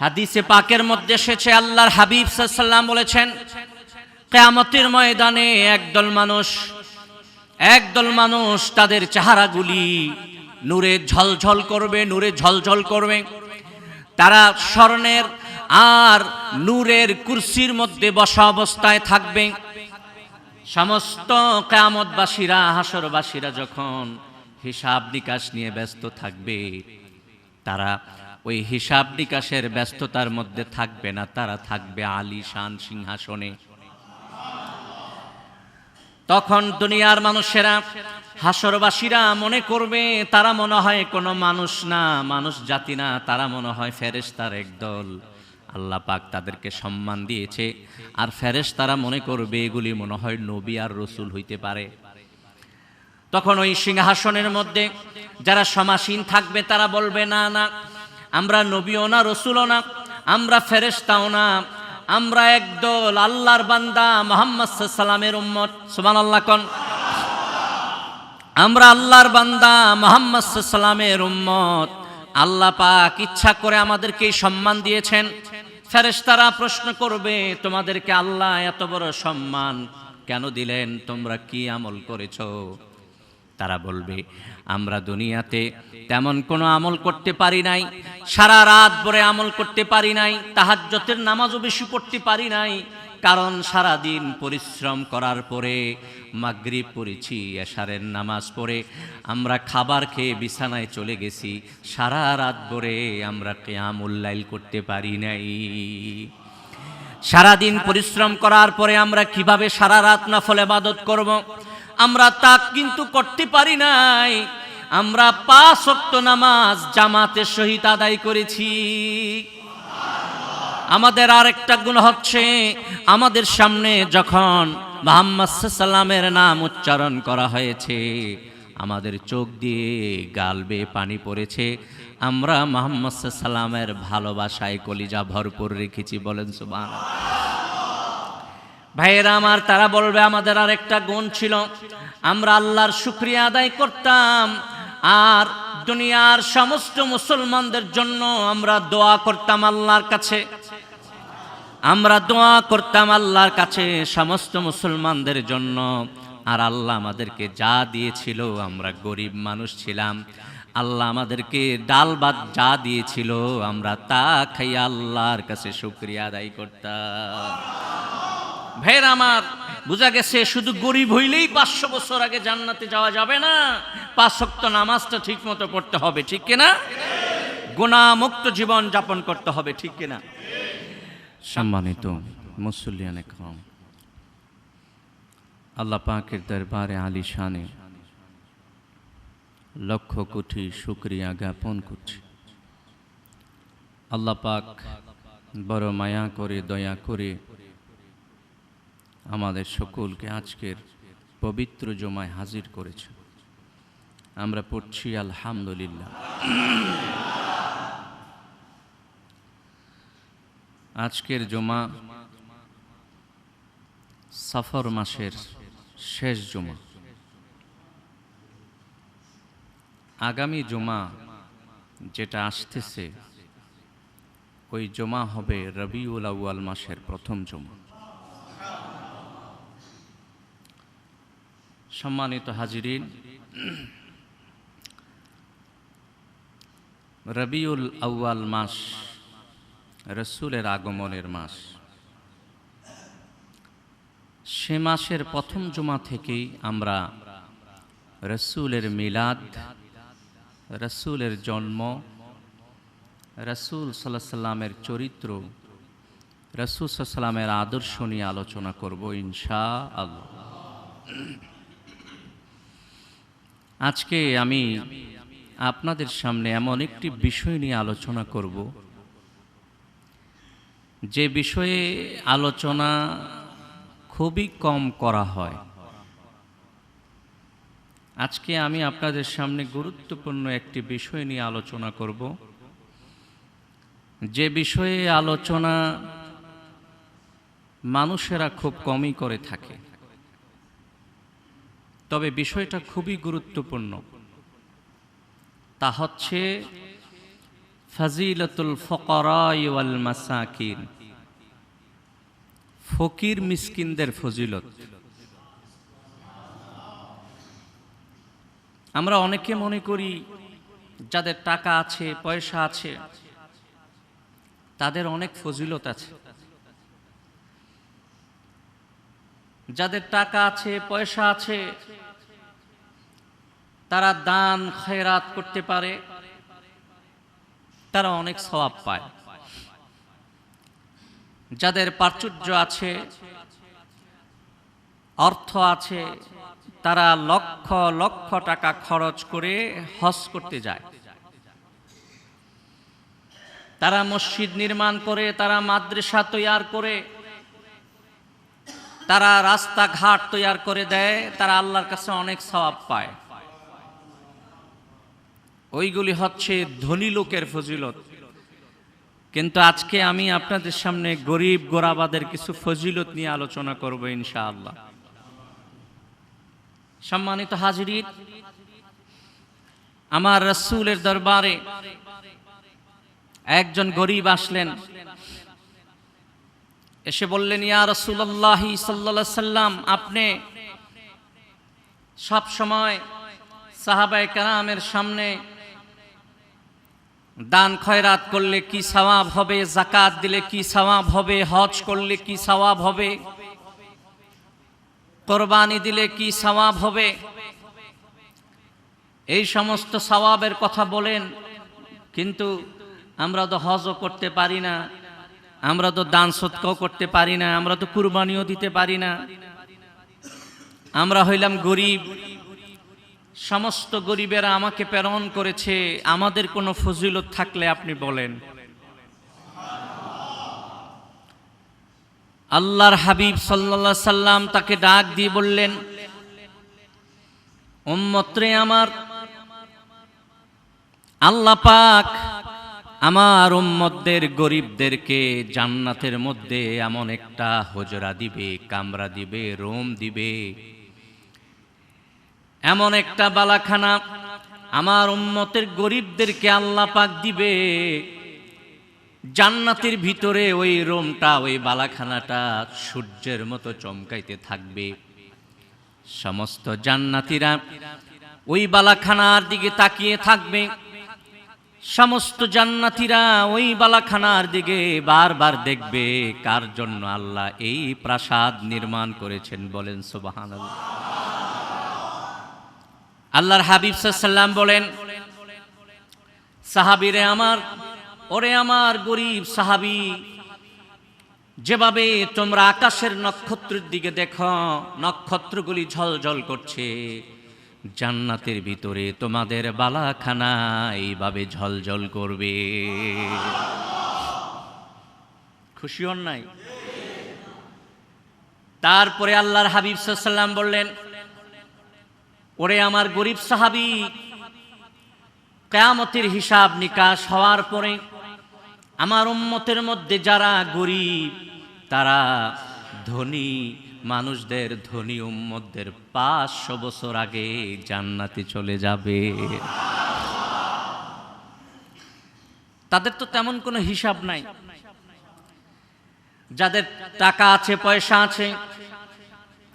হাদিসে পাকের মধ্যে এসেছে, আল্লাহর হাবিব সাল্লাম বলেছেন, কেয়ামতের ময়দানে একদল মানুষ একদল মানুষ তাদের চেহারাগুলি নূরে ঝলঝল করবে, নূরে ঝলঝল করবে। তারা স্বর্ণের আর নূরের কুরসির মধ্যে বসা অবস্থায় থাকবে। সমস্ত কেয়ামতবাসীরা হাসরবাসীরা যখন হিসাব নিকাশ নিয়ে ব্যস্ত থাকবে, তারা ওই হিসাব নিকাশের ব্যস্ততার মধ্যে থাকবে না, তারা থাকবে আলী, শান, সিংহাসনে। তখন দুনিয়ার মানুষেরা হাসরবাসীরা মনে করবে, তারা মনে হয় কোনো মানুষ না, মানুষ জাতি না, তারা মনে হয় ফেরেশতার একদল আল্লাহ পাক তাদেরকে সম্মান দিয়েছে, আর ফেরেস তারা মনে করবে এগুলি মনে হয় নবী আর রসুল হইতে পারে। তখন ওই সিংহাসনের মধ্যে যারা সমাসীন থাকবে, তারা বলবে, না না আমরা নবীও না, রসুলও না, আমরা ফেরেশতাও না, আমরা একদল আল্লাহর বান্দা মোহাম্মদ সাল্লামের উম্মত সুমান আল্লাহ কন। আমরা আল্লাহর বান্দা মোহাম্মদ সাল্লামের উম্মত। আল্লাহ পাক ইচ্ছা করে আমাদেরকে সম্মান দিয়েছেন। ফেরেশতারা প্রশ্ন করবে, তোমাদেরকে আল্লাহ এত বড় সম্মান কেন দিলেন? তোমরা কি আমল করেছ? তারা বলবে আমরা দুনিয়াতে তেমন কোনো আমল করতে পারি নাই, সারা রাত ভরে আমল করতে পারি নাই তাহাজ্জতের নামাজও বেশি পড়তে পারি নাই, কারণ সারা দিন পরিশ্রম করার পরে মাগরিব পড়েছি, এশারের নামাজ পড়ে আমরা খাবার খেয়ে বিছানায় চলে গেছি, সারা রাত ভরে আমরা কেয়াম উল্লাইল করতে পারি নাই। সারাদিন পরিশ্রম করার পরে আমরা কীভাবে সারা রাত না ফলে ইবাদত করব? আমরা তা কিন্তু করতে পারি নাই। আমরা পাঁচ ওয়াক্ত নামাজ জামাতের সহিত আদায় করেছি। আমাদের আরেকটা গুণ হচ্ছে, আমাদের সামনে যখন মোহাম্মদ সাল্লামের নাম উচ্চারণ করা হয়েছে, আমাদের চোখ দিয়ে গাল বেয়ে পানি পড়েছে। আমরা মোহাম্মদ সাল্লামের ভালোবাসায় কলিজা ভরপুর রেখেছি বলেন সুবান ভাইয়েরা আমার, তারা বলবে, আমাদের আর একটা গুণ ছিল। আমরা আল্লাহর শুক্রিয়া আদায় করতাম। আর দুনিয়ার সমস্ত মুসলমানদের জন্য আমরা দোয়া করতাম আল্লাহর কাছে। আমরা দোয়া করতাম আল্লাহর কাছে সমস্ত মুসলমানদের জন্য। আর আল্লাহ আমাদেরকে যা দিয়েছিল, আমরা গরিব মানুষ ছিলাম। আল্লাহ আমাদেরকে ডাল ভাত যা দিয়েছিল, আমরা তা খাইয়া আল্লাহর কাছে শুক্রিয়া আদায় করতাম। ভের আমার, বোঝা গেছে শুধু গরিব হইলেই পাঁচশো বছর আগে জান্নাতে যাওয়া যাবে না। পাঁচ শক্ত নামাজটা ঠিক মতো পড়তে হবে, ঠিক কিনা? গুণামুক্ত জীবন যাপন করতে হবে, ঠিক কিনা? সম্মানিত মুসল্লিয়ান আল্লাহ পাকের দরবারে আলী শানে লক্ষ কোটি শুক্রিয়া জ্ঞাপন করছি। আল্লাহ পাক বড় মায়া করে, দয়া করে আমাদের সকলকে আজকের পবিত্র জমায় হাজির করেছে। আমরা পড়ছি আলহামদুলিল্লাহ। আজকের জমা সফর মাসের শেষ জমা। আগামী জমা যেটা আসতেছে, ওই জমা হবে রবিউল আউয়াল মাসের প্রথম জমা। সম্মানিত হাজিরিন। রবিউল আউয়াল মাস রসুলের আগমনের মাস। সে মাসের প্রথম জমা থেকেই আমরা রসুলের মিলাদ, রসুলের জন্ম, রসুল সাল্লামের চরিত্র, রসুল সাল্লামের আদর্শ নিয়ে আলোচনা করব ইনশা আল্লাহ আজকে আমি আপনাদের সামনে এমন একটি বিষয় নিয়ে আলোচনা করব। যে বিষয়ে আলোচনা খুবই কম করা হয়। আজকে আমি আপনাদের সামনে গুরুত্বপূর্ণ একটি বিষয় নিয়ে আলোচনা করব। যে বিষয়ে আলোচনা মানুষেরা খুব কমই করে থাকে। তবে বিষয়টা খুবই গুরুত্বপূর্ণ। তা হচ্ছে ফাজিলতুল ফকরাই ওয়াল মাসাকিন। ফকির মিসকিনদের ফজিলত। আমরা অনেকে মনে করি যাদের টাকা আছে, পয়সা আছে, তাদের অনেক ফজিলত আছে। যাদের টাকা আছে, পয়সা আছে, তারা দান, খয়রাত করতে পারে, তারা অনেক সওয়াব পায়। যাদের প্রাচুর্য আছে, অর্থ আছে, তারা লক্ষ লক্ষ টাকা খরচ করে হজ করতে যায়। তারা মসজিদ নির্মাণ করে, তারা মাদ্রাসা তৈয়ার করে তারা রাস্তাঘাট তৈয়ার করে দেয়, তারা আল্লাহর কাছে অনেক সওয়াব পায়। ওইগুলি হচ্ছে ধনী লোকের ফজিলত। কিন্তু আজকে আমি আপনাদের সামনে গরিব গোরাবাদের কিছু ফজিলত নিয়ে আলোচনা করব ইনশাআল্লাহ। সম্মানিত হাজিরিন, আমার রসুলের দরবারে একজন গরিব আসলেন। এসে বললেন, ইয়া রসুল্লাহ সাল্লা সাল্লাম, আপনি সব সময় সাহাবায় কারামের সামনে দান খয়রাত করলে কি সওয়াব হবে জাকাত দিলে কি সওয়াব হবে, হজ করলে কি সওয়াব হবে, কোরবানি দিলে কি সওয়াব হবে? এই সমস্ত সওয়াবের কথা বলেন, কিন্তু আমরা তো হজও করতে পারি না। আমরা তো দান সৎকাও করতে পারি না, আমরা তো কুরবানিও দিতে পারি না। আমরা হইলাম গরিব। সমস্ত গরিবেরা আমাকে প্রেরণ করেছে, আমাদের কোনো ফজিলত থাকলে আপনি বলেন। আল্লাহর হাবিব সাল্লা সাল্লাম তাকে ডাক দিয়ে বললেন, উম্মত্রে আমার, আল্লাহ পাক আমার উম্মতদের, গরিবদেরকে জান্নাতের মধ্যে এমন একটা হজরা দিবে, কামরা দিবে, রোম দিবে। এমন একটা বালাখানা আমার উম্মতের, গরিবদেরকে আল্লাহ পাক দিবে। জান্নাতের ভিতরে ওই রোমটা, ওই বালাখানাটা সূর্যের মতো চমকাইতে থাকবে। সমস্ত জান্নাতিরা ওই বালাখানার দিকে তাকিয়ে থাকবে। সমস্ত জান্নাতিরা ওই বালাখানার দিকে বারবার দেখবে কার জন্য আল্লাহ এই প্রাসাদ নির্মাণ করেছেন বলেন সুবাহান আল্লাহর হাবিব সাল্লাম বলেন, সাহাবিরে আমার, ওরে আমার গরিব সাহাবি, যেভাবে তোমরা আকাশের নক্ষত্রের দিকে দেখো, নক্ষত্রগুলি ঝলঝল করছে জান্নাতের ভিতরে তোমাদের বালাখানা এইভাবে ঝলঝল করবে। খুশি হন নাই? তারপরে আল্লাহর হাবিব সাল্লাম বললেন, ওরে আমার গরিব সাহাবি, কেয়ামতের হিসাব নিকাশ হওয়ার পরে আমার উম্মতের মধ্যে যারা গরিব, তারা ধনী মানুষদের ধনী উম্মতদের পাঁচশো বছর আগে জান্নাতে চলে যাবে। তাদের তো তেমন কোনো হিসাব নাই। যাদের টাকা আছে, পয়সা আছে,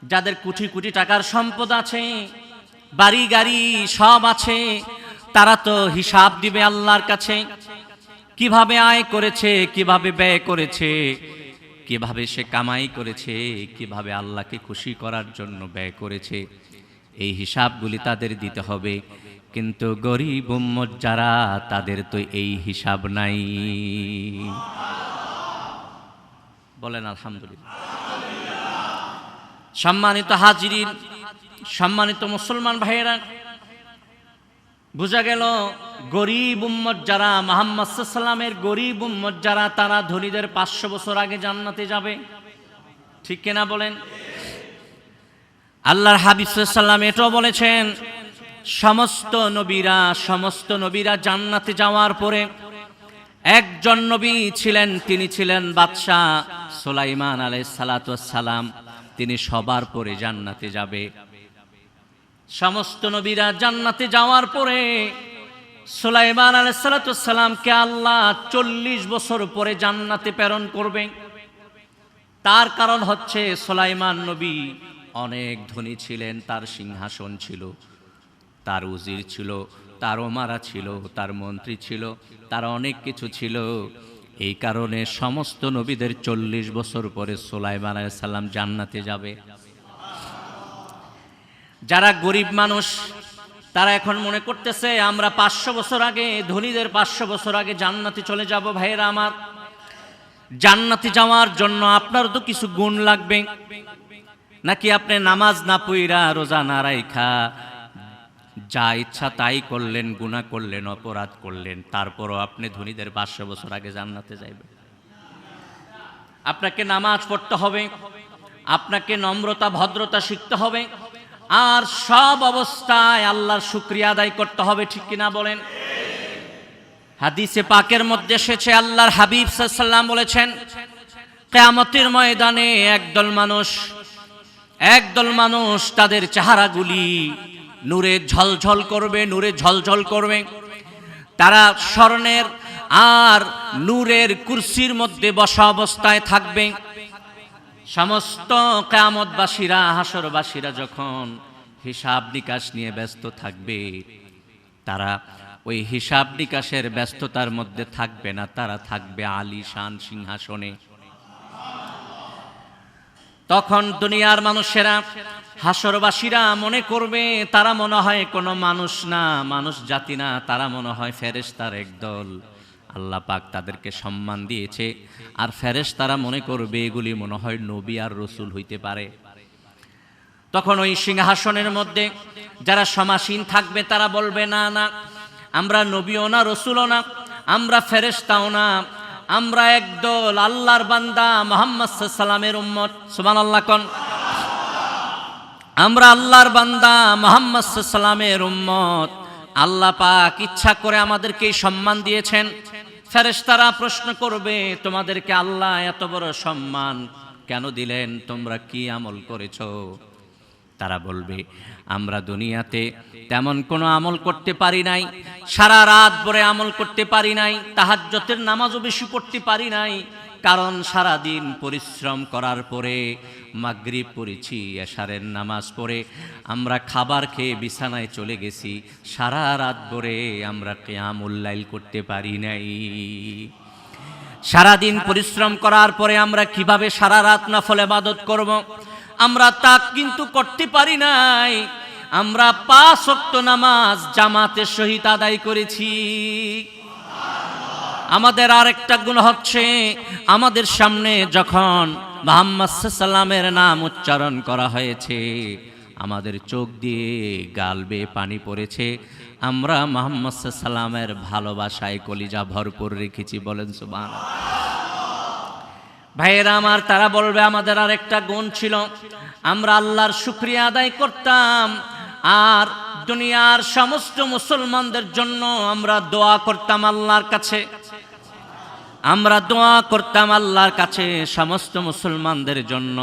যাদের কোটি কোটি টাকার সম্পদ আছে, বাড়ি, গাড়ি সব আছে, তারা তো হিসাব দিবে আল্লাহর কাছে। কীভাবে আয় করেছে, কীভাবে ব্যয় করেছে কীভাবে সে কামাই করেছে, কীভাবে আল্লাহকে খুশি করার জন্য ব্যয় করেছে, এই হিসাবগুলি তাদের দিতে হবে। কিন্তু গরিব উম্মত যারা, তাদের তো এই হিসাব নাই। বলেন আলহামদুলিল্লাহ। সম্মানিত হাজিরিন, সম্মানিত মুসলমান ভাইয়েরা বোঝা গেল, গরিব উম্মত যারা, মোহাম্মদ সাল্লামের গরিব উম্মত যারা, তারা ধনীদের পাঁচশো বছর আগে জান্নাতে যাবে। ঠিক কিনা বলেন? আল্লাহর হাবিব সাল্লাম এটাও বলেছেন, সমস্ত নবীরা সমস্ত নবীরা জান্নাতে যাওয়ার পরে একজন নবী ছিলেন, তিনি ছিলেন বাদশাহ সোলাইমান আলাই সালাম। তিনি সবার পরে জান্নাতে যাবে। সমস্ত নবীরা জান্নাতে যাওয়ার পরে সুলাইমান আলাইসালাতামকে আল্লাহ চল্লিশ বছর পরে জান্নাতে প্রেরণ করবে। তার কারণ হচ্ছে সুলাইমান নবী অনেক ধনী ছিলেন, তার সিংহাসন ছিল, তার উজির ছিল, তার ওমারা ছিল, তার মন্ত্রী ছিল, তার অনেক কিছু ছিল। এই কারণে সমস্ত নবীদের চল্লিশ বছর পরে সুলাইমান আলাইসাল্লাম জান্নাতে যাবে। যারা গরিব মানুষ, তারা এখন মনে করতেছে, আমরা পাঁচশো বছর আগে, ধনীদের পাঁচশো বছর আগে জান্নাতে চলে যাব, ভাইয়েরা আমার। জান্নাতে যাওয়ার জন্য আপনার তো কিছু গুণ লাগবে। নাকি আপনি নামাজ না পইরা রোজা না রাইখা, যা ইচ্ছা তাই করলেন গুণা করলেন, অপরাধ করলেন, তারপরও আপনি ধনীদের পাঁচশো বছর আগে জান্নাতে যাইবেন। আপনাকে নামাজ পড়তে হবে, আপনাকে নম্রতা, ভদ্রতা শিখতে হবে আর সব অবস্থায় আল্লাহর শুক্রিয়া আদায় করতে হবে, ঠিক কিনা বলেন? হাদিসে পাকের মধ্যে এসেছে, আল্লাহর হাবিব সাল্লাম বলেছেন, কেয়ামতের ময়দানে একদল মানুষ একদল মানুষ তাদের চেহারাগুলি নূরে ঝলঝল করবে, নূরে ঝলঝল করবে। তারা স্বর্ণের আর নূরের কুরসির মধ্যে বসা অবস্থায় থাকবে। সমস্ত কেয়ামতবাসীরা হাসরবাসীরা যখন হিসাব নিকাশ নিয়ে ব্যস্ত থাকবে, তারা ওই হিসাব নিকাশের ব্যস্ততার মধ্যে থাকবে না, তারা থাকবে আলী শান সিংহাসনে। তখন দুনিয়ার মানুষেরা হাসরবাসীরা মনে করবে, তারা মনে হয় কোনো মানুষ না, মানুষ জাতি না, তারা মনে হয় ফেরেশতার একদল আল্লাহ পাক তাদেরকে সম্মান দিয়েছে। আর ফেরেশতারা মনে করবে এগুলি মনে হয় নবী আর রসুল হইতে পারে। তখন ওই সিংহাসনের মধ্যে যারা সমাসীন থাকবে তারা বলবে, না না, আমরা নবীও না, রসুলও না, আমরা ফেরেশতাও না, আমরা একদল আল্লাহর বান্দা, মোহাম্মদ সাল্লামের উম্মত। সুবান আল্লাহ কন। আমরা আল্লাহর বান্দা, মোহাম্মদ সাল্লামের উম্মত। আল্লাহ পাক ইচ্ছা করে আমাদেরকে সম্মান দিয়েছেন। ফেরেশতারা প্রশ্ন করবে, তোমাদেরকে আল্লাহ এত বড় সম্মান কেন দিলেন? তোমরা কি আমল করেছ? তারা বলবে, আমরা দুনিয়াতে তেমন কোনো আমল করতে পারি নাই, সারা রাত ভরে আমল করতে পারি নাই তাহাজ্জতের নামাজও বেশি পড়তে পারি নাই, কারণ সারা দিন পরিশ্রম করার পরে মাগরিব পড়েছি এশারের নামাজ পড়ে আমরা খাবার খেয়ে বিছানায় চলে গেছি সারা রাত ভরে আমরা কেয়ামুল্লাইল করতে পারি নাই। সারাদিন পরিশ্রম করার পরে আমরা কীভাবে সারা রাত না ফলে ইবাদত করব? আমরা তা কিন্তু করতে পারি নাই। আমরা পাঁচ নামাজ জামাতের সহিত আদায় করেছি। আমাদের আরেকটা গুণ হচ্ছে আমাদের সামনে যখন মোহাম্মদ সাল্লামের নাম উচ্চারণ করা হয়েছে, আমাদের চোখ দিয়ে গাল বেয়ে পানি পড়েছে। আমরা মোহাম্মদ সাল্লামের ভালোবাসায় কলিজা ভরপুর রেখেছি, বলেন সুবান ভাইয়েরা আমার, তারা বলবে আমাদের আর একটা গুণ ছিল, আমরা আল্লাহর শুক্রিয়া আদায় করতাম, আর দুনিয়ার সমস্ত মুসলমানদের জন্য আমরা দোয়া করতাম আল্লাহর কাছে। আমরা দোয়া করতাম আল্লাহর কাছে সমস্ত মুসলমানদের জন্য।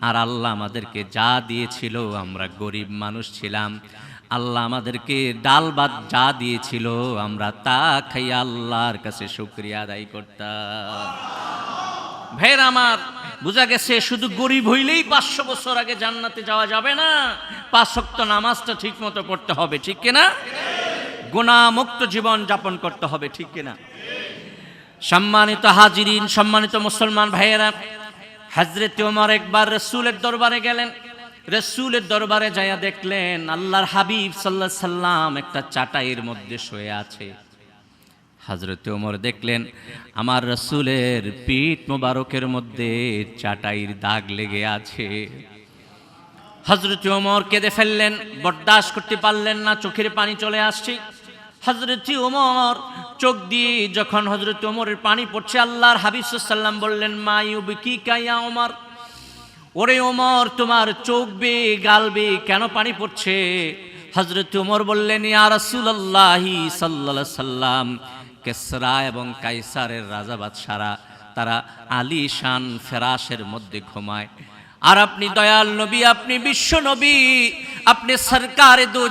আর আল্লাহ আমাদেরকে যা দিয়েছিল, আমরা গরিব মানুষ ছিলাম। আল্লাহ আমাদেরকে ডাল ভাত যা দিয়েছিল, আমরা তা খাই আল্লাহর কাছে শুক্রিয়া আদায় করতাম। ভাইয়ের আমার বোঝা গেছে শুধু গরিব হইলেই পাঁচশো বছর আগে জান্নাতে যাওয়া যাবে না। পাঁচ শক্ত নামাজটা ঠিক মতো পড়তে হবে, ঠিক কিনা? গুণামুক্ত জীবন যাপন করতে হবে, ঠিক কিনা? সম্মানিত হাজিরিন, সম্মানিত মুসলমান ভাইয়েরা হাজরত ওমর একবার রসুলের দরবারে গেলেন। রসুলের দরবারে যাইয়া দেখলেন, আল্লাহর হাবিব সাল্লাহ সাল্লাম একটা চাটাইয়ের মধ্যে শুয়ে আছে। হজরত ওমর দেখলেন, আমার রসুলের পিঠ মোবারকের মধ্যে চাটাইয়ের দাগ লেগে আছে। হজরত ওমর কেঁদে ফেললেন, বরদাস্ত করতে পারলেন না, চোখের পানি চলে আসছে। হজরত ওমর চোখ দিয়ে যখন হজরত ওমরের পানি পড়ছে, আল্লাহর হাবিবসাল্লাম বললেন, মা ইউবি কি কাইয়া ওমর? ওরে ওমর, তোমার চোখ বে গালবে কেন পানি পড়ছে? হজরত ওমর বললেন, ইয়া রাসূলুল্লাহি সাল্লাল্লাহু সাল্লাম কেসরা এবং কাইসারের রাজা বাদশারা, তারা আলিশান ফেরাসের মধ্যে ঘুমায়। আর আপনি দয়াল নবী, আপনি বিশ্ব নবী, আপনি সরকারে দো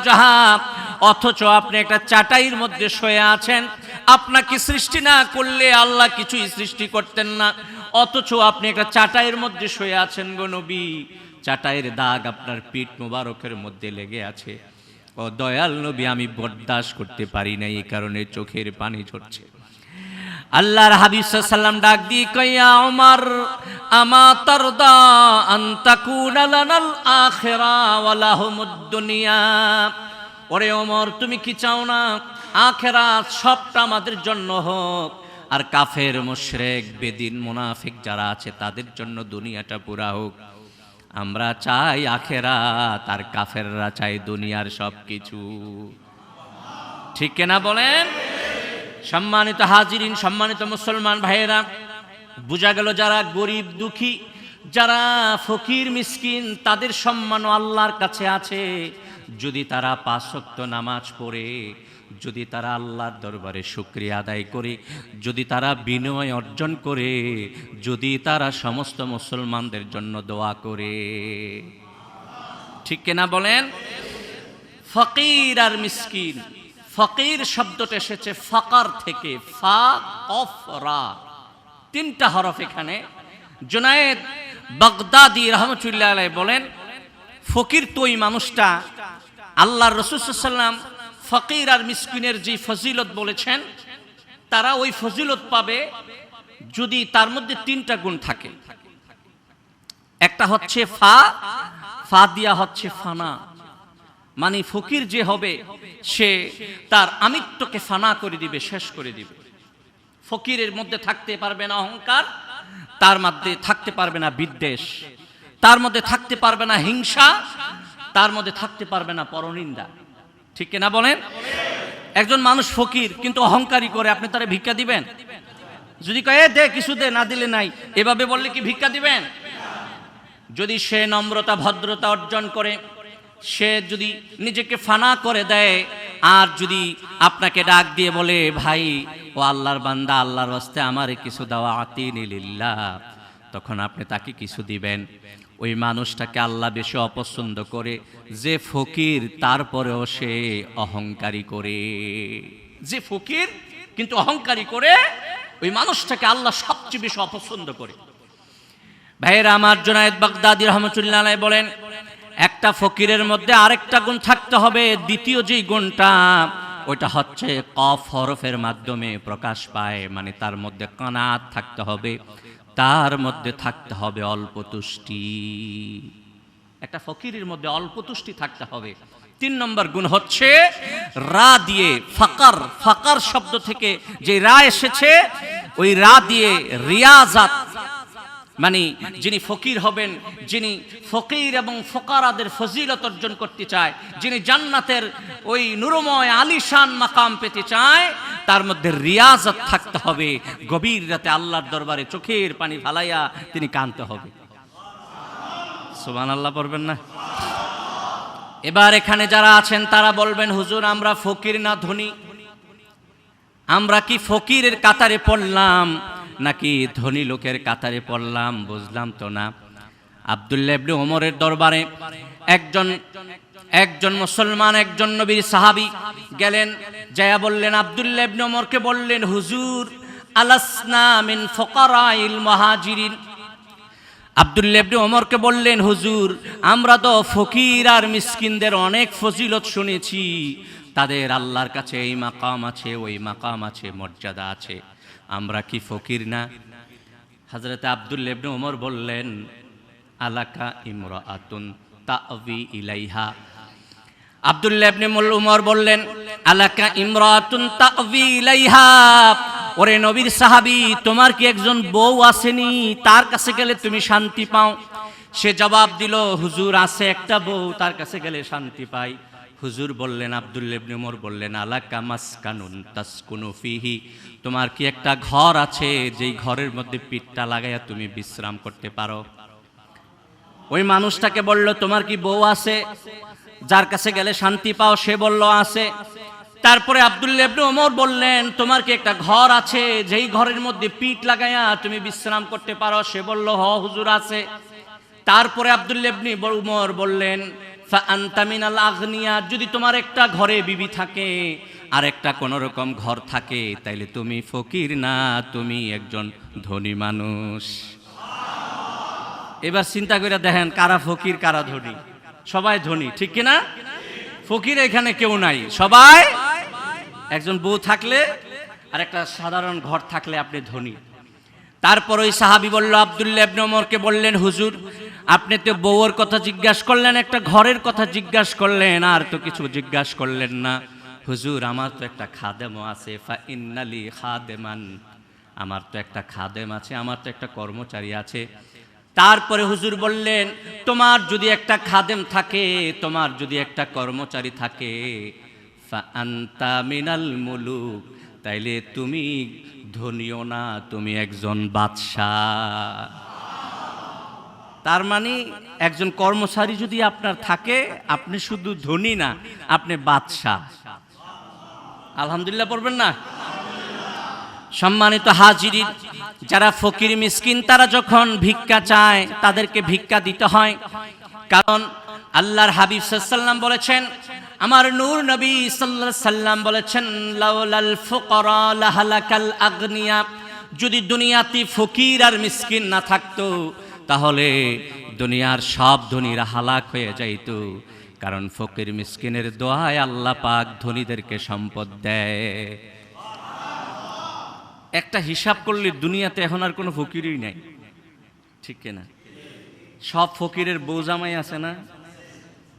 অথচ আপনি একটা চাটাইয়ের মধ্যে শুয়ে আছেন। আপনাকে সৃষ্টি না করলে আল্লাহ কিছুই সৃষ্টি করতেন না। অথচ আপনি একটা চাটাইয়ের মধ্যে শুয়ে আছেন গো নবী। চাটাইয়ের দাগ আপনার পিঠ মোবারকের মধ্যে লেগে আছে। ও দয়াল নবী, আমি বরদাস্ত করতে পারি না, এই কারণে চোখের পানি ঝরছে। আল্লাহর হাবিব সাল্লাম ডাক দি কইয়া ওমর আমা তারদা আন লানাল আখিরা ওয়া লাহুমুদ দুনিয়া। ওরে ওমর, তুমি কি চাও না? আখেরাত সবটা আমাদের জন্য হোক। আর কাফের, মুশরিক, বেদিন, মুনাফিক যারা আছে, তাদের জন্য দুনিয়াটা পুরা হোক। আমরা চাই আখেরা তার কাফেররা চাই দুনিয়ার সব কিছু ঠিক কেনা বলেন? সম্মানিত হাজিরিন, সম্মানিত মুসলমান ভাইয়েরা, বোঝা গেল যারা গরিব দুঃখী, যারা ফকির, মিসকিন, তাদের সম্মানও আল্লাহর কাছে আছে। যদি তারা পাঁচক্ত নামাজ পড়ে যদি তারা আল্লাহর দরবারে শুক্রিয়া আদায় করে, যদি তারা বিনয় অর্জন করে, যদি তারা সমস্ত মুসলমানদের জন্য দোয়া করে। ঠিক কিনা বলেন? ফকির আর মিসকিন। ফকির শব্দটা এসেছে ফাকার থেকে, ফা, কফ, রা। তিনটা হরফ এখানে। জুনায়েদ বাগদাদি রহমতুল্লাহ বলেন, ফকির তো ওই মানুষটা আল্লাহ রসুসাল্লাম ফকির আর মিসকিনের যে ফজিলত বলেছেন, তারা ওই ফজিলত পাবে যদি তার মধ্যে তিনটা গুণ থাকে। একটা হচ্ছে ফা ফা দিয়া হচ্ছে ফানা। মানে ফকির যে হবে, সে তার আমিত্বকে ফানা করে দিবে, শেষ করে দিবে। ফকিরের মধ্যে থাকতে পারবে না অহংকার, তার মধ্যে থাকতে পারবে না বিদ্বেষ। তার মধ্যে থাকতে পারবে না হিংসা, তার মধ্যে থাকতে পারবে না পরনিন্দা। ঠিক না বলেন? একজন মানুষ ফকির কিন্তু অহংকারী করে আপনি তারা ভিক্ষা দিবেন? যদি কয়ে "এ, দে কিছু দে না দিলে নাই। এভাবে বললে কি ভিক্ষা দিবেন? যদি সে নম্রতা ভদ্রতা অর্জন করে সে যদি নিজেকে ফানা করে দেয় আর যদি আপনাকে ডাক দিয়ে বলে ভাই ও আল্লাহর বান্দা আল্লাহর হস্তে আমার কিছু দেওয়া আতিনিল্লা তখন আপনি তাকে কিছু দিবেন। ওই মানুষটাকে আল্লাহ বেশি অপছন্দ করে, যে ফকির তারপরেও সে অহংকারী করে। যে ফকির কিন্তু অহংকারী করে, ওই মানুষটাকে আল্লাহ সবচেয়ে বেশি অপছন্দ করে। ভাইয়েরা, আমার জোনায়েদ বাগদাদি রহমতুল্লাহ বলেন, একটা ফকিরের মধ্যে আরেকটা গুণ থাকতে হবে, দ্বিতীয় যেই গুণটা, ওইটা হচ্ছে কফ হরফের মাধ্যমে প্রকাশ পায় মানে তার মধ্যে কানাত থাকতে হবে। তার মধ্যে থাকতে হবে অল্প তুষ্টি। একটা ফকিরের মধ্যে অল্প তুষ্টি থাকতে হবে। তিন নম্বর গুণ হচ্ছে রা দিয়ে ফাকার। ফাকার শব্দ থেকে যে রা এসেছে, ওই রা দিয়ে রিয়াজাত মানে যিনি ফকির হবেন, যিনি ফকির এবং ফকারাদের ফজিলত অর্জন করতে চায়, যিনি জান্নাতের ওই নুরময় আলিশান মাকাম পেতে চায়, তার মধ্যে রিয়াজত থাকতে হবে। গভীর রাতে আল্লাহর দরবারে চোখের পানি ফালাইয়া তিনি কানতে হবে। সুবান আল্লাহ পড়বেন না? এবার এখানে যারা আছেন, তারা বলবেন, হুজুর, আমরা ফকির না ধনী। আমরা কি ফকিরের কাতারে পড়লাম? নাকি ধনী লোকের কাতারে পড়লাম, বুঝলাম তো না। আবদুল্লাহ ইবনে ওমরের দরবারে একজন একজন মুসলমান, একজন নবীর সাহাবী গেলেন, যায়া বললেন, আবদুল্লাহ ইবনে ওমরকে বললেন, হুজুর, আলাসনা মিন ফুকারাইল মুহাজিরিন। আবদুল্লাহ ইবনে ওমরকে বললেন, হুজুর, আমরা তো ফকির আর মিসকিনদের অনেক ফজিলত শুনেছি। তাদের আল্লাহর কাছে এই মাকাম আছে, ওই মাকাম আছে, মর্যাদা আছে। আমরা কি ফকির না? হজরত আবদুল্লাহ ইবনে ওমর বললেন, আলাকা ইমরাআতুন তাওয়ি ইলাইহা। আবদুল্লাহ ইবনে মুল উমর বললেন, আলাকা ইমরাতুন তাওয়ি ইলাইহা। ওরে নবীর সাহাবী, তোমার কি একজন বউ আসেনি? তার কাছে গেলে তুমি শান্তি পাও। সে জবাব দিল, হুজুর, আছে একটা বউ, তার কাছে গেলে শান্তি পাই। হুজুর বললেন উমর বললেন, আলাকা মাসকানুন তাসকুনু ফিহি। তোমার কি একটা ঘর আছে যেই ঘরের মধ্যে পিঠটা লাগাইয়া তুমি বিশ্রাম করতে পারো? ওই মানুষটাকে বলল, তোমার কি বউ আছে? যার কাছে গেলে শান্তি পাও, সে বলল, আছে। তারপরে আব্দুল্লাহ ওমর বললেন, তোমার কি একটা ঘর আছে যেই ঘরের মধ্যে পিঠ লাগাইয়া তুমি বিশ্রাম করতে পারো? সে বলল, হ, হুজুর আছে। তারপরে আব্দুল্লাহ ইবনে ওমর বললেন আগনিয়া, যদি তোমার একটা ঘরে বিবি থাকে আর একটা কোনো রকম ঘর থাকে, তাইলে তুমি ফকির না, তুমি একজন ধনী মানুষ। এবার চিন্তা করে দেখেন, কারা ফকির, কারা ধনী? সবাই ধনী, ঠিক কি না ফকির এখানে কেউ নাই, সবাই একজন বউ থাকলে আর একটা সাধারণ ঘর থাকলে আপনি ধনী। তারপর ওই সাহাবি বলল, আবদুল্লাহ ইবনে বললেন, হুজুর আপনি তো বউয়ের কথা জিজ্ঞাসা করলেন, একটা ঘরের কথা জিজ্ঞাসা করলেন, আর তো কিছু জিজ্ঞাসা করলেন না। হুজুর, আমার তো একটা খাদেমও আছে ফা খাদেমান। আমার তো একটা খাদেম আছে, আমার তো একটা কর্মচারী আছে। তারপরে হুজুর বললেন, তোমার যদি একটা খাদেম থাকে, তোমার যদি একটা কর্মচারী থাকে মিনাল মুলুক। তাইলে তুমি ধনীও না, তুমি একজন বাদশাহ। তার মানে একজন কর্মচারী যদি আপনার থাকে, আপনি শুধু ধনী না, আপনি বাদশাহ। আলহামদুলিল্লাহ পড়বেন না? সম্মানিত হাজিরিন, যারা ফকির মিসকিন, তারা যখন ভিক্ষা চায়, তাদেরকে ভিক্ষা দিতে হয়। কারণ আল্লাহর হাবিব সাল্লাম বলেছেন, আমার নূর নবী সাল্লাল্লাহু সাল্লাম বলেছেন লাউলাল ফুকরা লাহালাকাল আগনিয়া। যদি দুনিয়াতে ফকির আর মিসকিন না থাকতো তাহলে দুনিয়ার সব ধনীরা হালাক হয়ে যাইত। কারণ ফকির মিসকিনের দোয়ায় আল্লাহ পাক ধনীদেরকে সম্পদ দেয়। একটা হিসাব করলে দুনিয়াতে এখন আর কোনো ফকিরই নাই। ঠিক কিনা? সব ফকিরের বৌজামাই আছে না?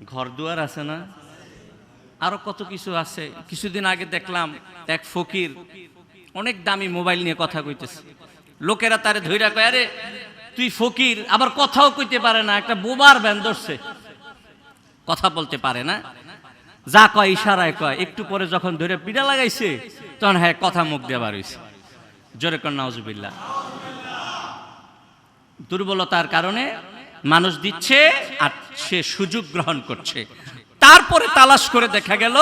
ঘর দুয়ার আছে না? আরও কত কিছু আছে। কিছুদিন আগে দেখলাম এক ফকির অনেক দামি মোবাইল নিয়ে কথা কইতেছে। লোকেরা তারে ধৈরা কয়, আরে তুই ফকির, আবার কথাও কইতে পারে না, একটা বোবার ব্যান ধরছে। কথা বলতে পারে না। যা কয়, ইশারায় কয়। একটু পরে যখন ধরে পিড়া লাগাইছে, তখন হ্যাঁ কথা মুখ বার হইছে। জোরে নাউজুবিল্লাহ। দুর্বলতার কারণে মানুষ দিচ্ছে আর সে সুযোগ গ্রহণ করছে। তারপরে তালাশ করে দেখা গেল,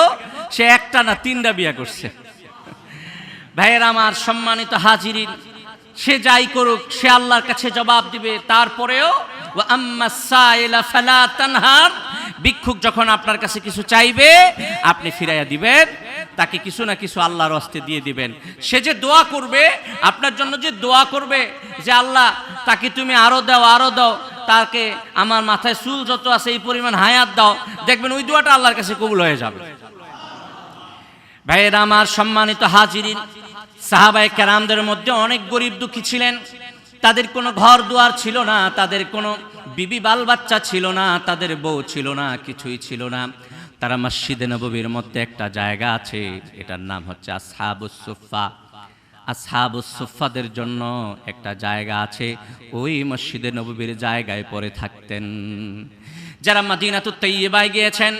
সে একটা না তিনটা বিয়া করছে। ভাইয়ের আমার সম্মানিত হাজিরিন সে যাই করুক, সে আল্লাহর কাছে জবাব দিবে। তারপরেও ভিক্ষুক যখন আপনার কাছে কিছু চাইবে, আপনি ফিরাইয়া দিবেন, তাকে কিছু না কিছু আল্লাহর হস্তে দিয়ে দিবেন। সে যে দোয়া করবে, আপনার জন্য যে দোয়া করবে, যে আল্লাহ, তাকে তুমি আরও দাও আরও দাও, তাকে আমার মাথায় চুল যত আছে, এই পরিমাণ হায়াত দাও, দেখবেন ওই দোয়াটা আল্লাহর কাছে কবুল হয়ে যাবে। ভাইয়েরা, আমার সম্মানিত হাজিরিন সাহাবায়ে কেরামদের মধ্যে অনেক গরিব দুঃখী ছিলেন। তাদের কোনো ঘর দুয়ার ছিল না, তাদের কোনো বিবি বাল বাচ্চা ছিল না, তাদের বউ ছিল না, কিছুই ছিল না। তারা মসজিদে নববীর মধ্যে একটা জায়গা আছে, এটার নাম হচ্ছে আসহাবুস সুফা আসহাবুস সুফাদের জন্য একটা জায়গা আছে, ওই মসজিদে নববীর জায়গায় পরে থাকতেন। যারা মাদিনাতুত তৈয়বায় গিয়েছেন,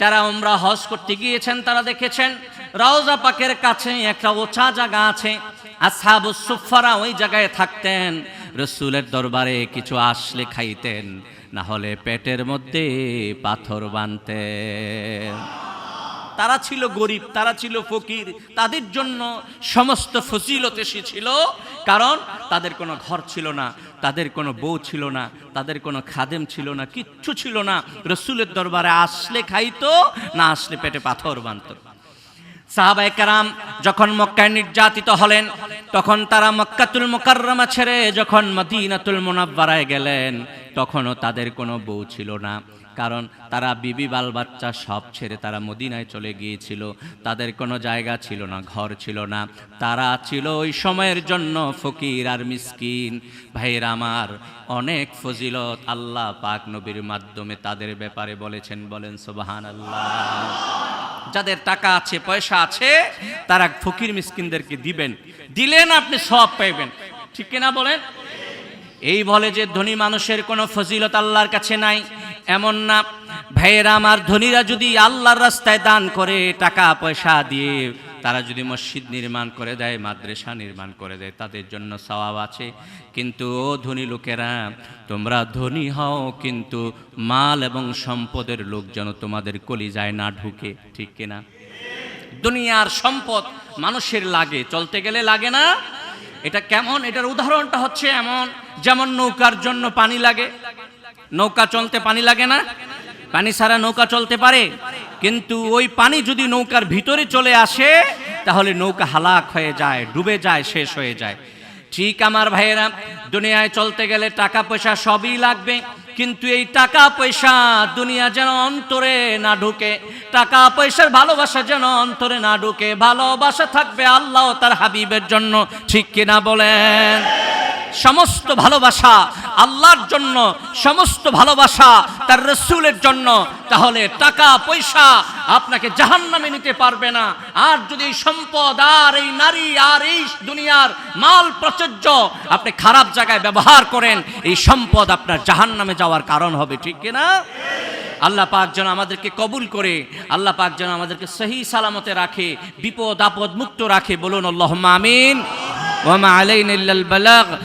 যারা উমরা হজ করতে গিয়েছেন, তারা দেখেছেন রওজা পাকের কাছে একটা ওচা জায়গা আছে। আসহাবুস সুফারা ওই জায়গায় থাকতেন। রসুলের দরবারে কিছু আসলে খাইতেন, না হলে পেটের মধ্যে পাথর বানতেন। তারা ছিল গরিব, তারা ছিল ফকির, তাদের জন্য সমস্ত ফজিলত এসেছিল। কারণ তাদের কোনো ঘর ছিল না, তাদের কোনো বউ ছিল না, তাদের কোনো খাদেম ছিল না, কিচ্ছু ছিল না। রসুলের দরবারে আসলে খাইতো, না আসলে পেটে পাথর বানত। সাহাবায়ে কারাম যখন মক্কায় নির্যাতিত হলেন, তখন তারা মক্কাতুল মুকাররমা ছেড়ে যখন মদিনাতুল মুনাব্বারায় গেলেন, তখনও তাদের কোনো বউ ছিল না। কারণ তারা বিবি বাল বাচ্চা সব ছেড়ে তারা মদিনায় চলে গিয়েছিল। তাদের কোনো জায়গা ছিল না, ঘর ছিল না। তারা ছিল ওই সময়ের জন্য ফকির আর মিসকিন। ভাইয়ের আমার, অনেক ফজিলত আল্লাহ পাক নবীর মাধ্যমে তাদের ব্যাপারে বলেছেন, বলেন সোবাহান আল্লাহ যাদের টাকা আছে, পয়সা আছে, তারা ফকির মিসকিনদেরকে দিবেন। দিলেন, আপনি সব পাইবেন। ঠিক কিনা বলেন? এই বলে যে ধনী মানুষের কোনো ফজিলত আল্লাহর কাছে নাই, এমন না। ভাইয়েরা, আমার ধনীরা যদি আল্লাহর রাস্তায় দান করে, টাকা, পয়সা দিয়ে তারা যদি মসজিদ নির্মাণ করে দেয়, মাদ্রাসা নির্মাণ করে দেয়, তাদের জন্য সওয়াব আছে। কিন্তু ও ধনী লোকেরা, তোমরা ধনী হও, কিন্তু মাল এবং সম্পদের লোক যেন তোমাদের কলিজায় না ঢুকে, ঠিক কিনা? দুনিয়ার সম্পদ মানুষের লাগে, চলতে গেলে লাগে না। এটা কেমন? এটার উদাহরণটা হচ্ছে এমন, যেমন নৌকার জন্য পানি লাগে। নৌকা চলতে পানি লাগে না। পানি ছাড়া নৌকা চলতে পারে। কিন্তু ওই পানি যদি নৌকার ভিতরে চলে আসে, তাহলে নৌকা হালাক হয়ে যায়, ডুবে যায়, শেষ হয়ে যায়। ঠিক আমার ভাইয়েরা, দুনিয়ায় চলতে গেলে টাকা পয়সা সবই লাগবে। কিন্তু এই টাকা পয়সা দুনিয়া যেন অন্তরে না ঢুকে, টাকা পয়সার ভালোবাসা যেন অন্তরে না ঢুকে, ভালোবাসা থাকবে আল্লাহ তার হাবিবের জন্য। ঠিক কিনা বলেন? সমস্ত ভালোবাসা আল্লাহর জন্য, সমস্ত ভালোবাসা তার রসুলের জন্য, তাহলে টাকা, পয়সা আপনাকে জাহান্নামে নিতে পারবে না। আর যদি এই সম্পদ, আর এই নারী, আর এই দুনিয়ার মাল প্রচর্য আপনি খারাপ জায়গায় ব্যবহার করেন, এই সম্পদ আপনার জাহান্নামে যাওয়ার কারণ হবে, ঠিক কিনা আল্লাহ পাক যেন আমাদেরকে কবুল করে, আল্লাহ পাক যেন আমাদেরকে সহি সালামতে রাখে, বিপদ আপদ মুক্ত রাখে, বলুন আল্লাহ আমিন। ওয়ামা আলাইনা বালাগ।